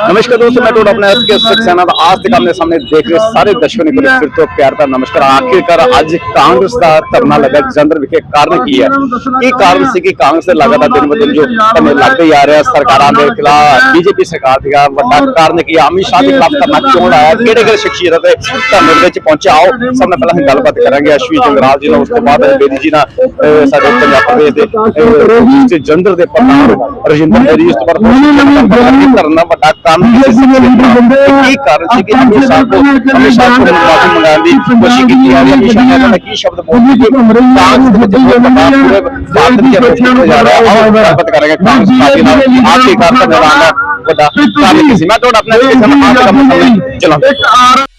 नमस्कार दोस्तों मैं ਤੁਹਾਡਾ ਆਪਣਾ ਐਸ ਕੇ ਸਕਸੈਨਾ ਦਾ ਆਜ ਤੱਕ ਆਪਣੇ ਸਾਹਮਣੇ ਦੇਖ ਰਹੇ ਸਾਰੇ ਦਰਸ਼ਕਾਂ ਨੂੰ ਫਿਰ ਤੋਂ ਪਿਆਰ ਦਾ ਨਮਸਕਾਰ ਆਖਿਰਕਾਰ ਅੱਜ ਕਾਂਗਰਸ ਦਾ ਧਰਨਾ ਲੱਗਾ ਜੰਦਰ ਵਿਖੇ ਕਾਰਨ ਕੀ ਹੈ ਕੀ ਕਾਰਨ ਸੀ ਕਿ ਕਾਂਗਰਸ ਦੇ ਲਗਾਤਾਰ ਦਿਨ ਬ ਦਿਨ ਜੋ ਧਰਨੇ ਲੱਗਦੇ ਹੀ ਆ ਰਿਹਾ ਸਰਕਾਰਾਂ ਦੇ ਖਿਲਾਫ ਬੀਜੇਪੀ ਸਰਕਾਰ ਦੇ ਖਿਲਾਫ ਵੱਡਾ ਕਾਰਨ ਕੀ ਹੈ? ਅਮਿਤ ਸ਼ਾਹ ਦੇ ਖਿਲਾਫ ਧਰਨਾ ਕਿਉਂ ਲਾਇਆ ਕਿਹੜੇ ਕਿਹੜੇ ਸ਼ਖਸੀਅਤਾਂ ਤੇ ਧਰਨੇ ਦੇ ਵਿੱਚ ਪਹੁੰਚਿਆ ਆਓ ਸਭ ਤੋਂ ਪਹਿਲਾਂ ਅਸੀਂ ਗੱਲਬਾਤ ਕਰਾਂਗੇ ਅਸ਼ਵੀ ਜੰਗਰਾਲ ਜੀ ਨਾਲ ਉਸ ਤੋਂ ਬਾਅਦ ਬੇਦੀ ਜੀ ਨਾਲ ਅਹ ਸਾਡੇ ਪੰਜਾਬ ਪ੍ਰਦੇਸ਼ ਦੇ ਅਹ, ਤੇ ਜੰਦਰ ਦੇ ਪ੍ਰਧਾਨ ਰਜਿੰਦਰ ਹੈਰੀ ਉਸ ਤੋਂ ਬਾਅਦ ਹੋਰ ਧਰਨਾ ਵੱਡਾ ਕਾਰਨ ਕੀ ਸੀ? ਕੀ ਕਾਰਨ ਸੀ ਕਿ ਅਮਿਤ ਸ਼ਾਹ को ਅਮਿਤ ਸ਼ਾਹ को ਮੁਲਾਜ਼ਮ ਮੰਗਾਉਣ ਦੀ ਕੋਸ਼ਿਸ਼ ਕੀਤੀ ਜਾ ਰਹੀ ਹੈ ਅਮਿਤ ਸ਼ਾਹ ਨੇ ਇਹਨਾਂ ਕੀ ਸ਼ਬਦ ਬੋਲੇ ਕਿ ਕਾਂਗਰਸ ਦੇ ਵੱਡਾ ਪੂਰੇ ਭਾਰਤ ਦੀ ਅਪੋਜ਼ਿਸ਼ਨ ਜਾ ਰਿਹਾ ਹੈ ਗੱਲਬਾਤ ਕਰਾਂਗੇ ਕਾਂਗਰਸ ਪਾਰਟੀ ਨਾਲ ਆਖਰੀ ਕਾਰਨ ਦਾ ਦਾ ਵੱਡਾ ਕਾਰਨ ਸੀ ਮੈਂ ਤੁਹਾਡਾ ਆਪਣਾ ਸਟੇਸ਼ਨ ਆਪ ਕੰਮ ਸਾਹਮਣੇ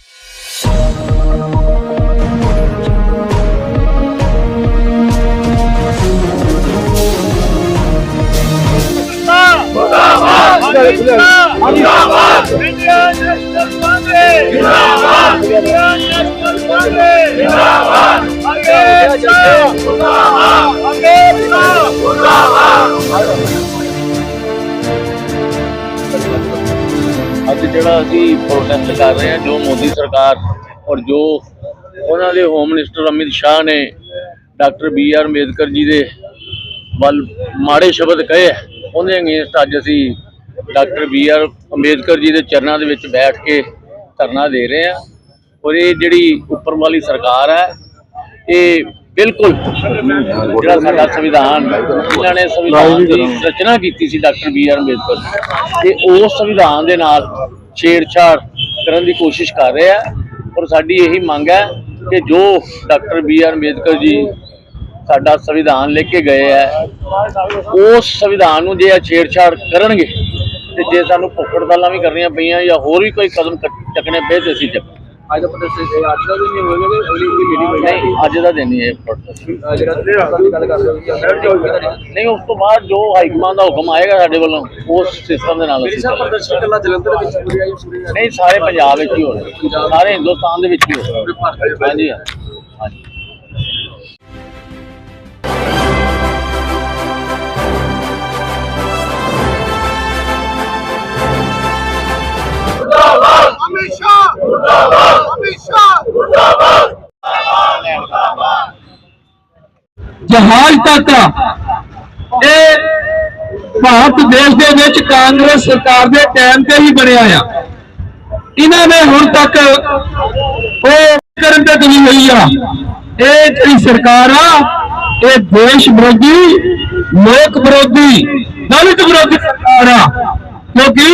ਚਲਾਉਂਦਾ ਇੰਡੀਆ ਨੈਸ਼ਨਲ ਕਾਂਗਰਸ ਜਿੰਦਾਬਾਦ ਇੰਡੀਆ ਨੈਸ਼ਨਲ ਕਾਂਗਰਸ ਜਿੰਦਾਬਾਦ ਅੱਗੇ ਜਿੰਦਾਬਾਦ ਅੱਗੇ ਜਿੰਦਾਬਾਦ ਅੱਜ ਜਿਹੜਾ ਅਸੀਂ ਪ੍ਰੋਟੈਸਟ ਕਰ ਰਹੇ ਹਾਂ ਜੋ ਮੋਦੀ ਸਰਕਾਰ ਔਰ ਜੋ ਉਹਨਾਂ ਦੇ ਹੋਮ ਮਿਨਿਸਟਰ ਅਮਿਤ ਸ਼ਾਹ ਨੇ doctor B R Ambedkar ji ਦੇ ਵੱਲ ਮਾੜੇ ਸ਼ਬਦ ਕਹੇ ਹੈ, ਉਹਦੇ ਅਗੇਂਸਟ ਅੱਜ ਅਸੀਂ doctor B R Ambedkar ji ਦੇ ਚਰਨਾਂ ਦੇ ਵਿੱਚ ਬੈਠ ਕੇ ਧਰਨਾ ਦੇ ਰਹੇ ਹਾਂ ਔਰ ਇਹ ਜਿਹੜੀ ਉੱਪਰ ਵਾਲੀ ਸਰਕਾਰ ਹੈ, ਇਹ ਬਿਲਕੁਲ ਜਿਹੜਾ ਸਾਡਾ ਸੰਵਿਧਾਨ, ਇਹਨਾਂ ਨੇ ਸੰਵਿਧਾਨ ਦੀ ਰਚਨਾ ਕੀਤੀ ਸੀ ਡਾਕਟਰ ਬੀ ਆਰ ਅੰਬੇਦਕਰ ਤੇ ਉਸ ਸੰਵਿਧਾਨ ਦੇ ਨਾਲ ਛੇੜਛਾੜ ਕਰਨ ਦੀ ਕੋਸ਼ਿਸ਼ ਕਰ ਰਹੇ ਆ। ਔਰ ਸਾਡੀ ਇਹੀ ਮੰਗ ਹੈ ਕਿ ਜੋ doctor B R Ambedkar ji ਸਾਡਾ ਸੰਵਿਧਾਨ ਲੈ ਕੇ ਗਏ ਹੈ ਉਸ ਸੰਵਿਧਾਨ ਨੂੰ ਜੇ ਆ ਛੇੜਛਾੜ ਕਰਨਗੇ ਤੇ ਜੇ ਸਾਨੂੰ ਭੁੱਖੜ ਦਾਲਾਂ ਵੀ ਕਰਨੀਆਂ ਪਈਆਂ ਜਾਂ ਹੋਰ ਵੀ ਕੋਈ ਕਦਮ ਚੱਕ- ਚੱਕਣੇ ਪਏ ਤੇ ਅਸੀਂ ਚੱਕ ਅੱਜ ਦਾ ਦਿਨ ਨਹੀਂ ਹੋਵੇਗਾ ਅਗਲੀ ਮੀਟਿੰਗ ਨਹੀਂ ਅੱਜ ਦਾ ਦਿਨ ਹੀ ਹੋ ਉਸ ਤੋਂ ਬਾਅਦ ਜੋ ਹਾਈਕਮਾਨ ਦਾ ਹੁਕਮ ਆਏਗਾ ਸਾਡੇ ਵੱਲੋਂ ਉਸ ਸਿਸਟਮ ਦੇ ਨਾਲ। ਪ੍ਰਦਰਸ਼ਨ ਕੱਲਾ ਜਲੰਧਰ ਵਿੱਚ ਨਹੀਂ ਸਾਰੇ ਪੰਜਾਬ ਵਿੱਚ ਹੀ ਹੋ ਰਿਹਾ। ਸਾਰੇ ਹਿੰਦੁਸਤਾਨ ਦੇ ਵਿੱਚ ਹੀ ਹੋ ਰਿਹਾ। ਹਾਂਜੀ ਹਾਂਜੀ। ਜਹਾਜ਼ ਤੱਕ ਇਹ ਭਾਰਤ ਦੇਸ਼ ਦੇ ਵਿੱਚ ਕਾਂਗਰਸ ਸਰਕਾਰ ਦੇ ਟਾਈਮ ਤੇ ਹੀ ਬਣਿਆ ਆ। ਇਹਨਾਂ ਨੇ ਹੁਣ ਤੱਕ ਉਹ ਕਰਨ ਤੱਕ ਤੁਲੀ ਹੋਈ ਆ। ਇਹ ਜਿਹੜੀ ਸਰਕਾਰ ਆ, ਇਹ ਦੇਸ਼ ਵਿਰੋਧੀ, ਲੋਕ ਵਿਰੋਧੀ, ਦਲਿਤ ਵਿਰੋਧੀ ਸਰਕਾਰ ਆ। ਕਿਉਂਕਿ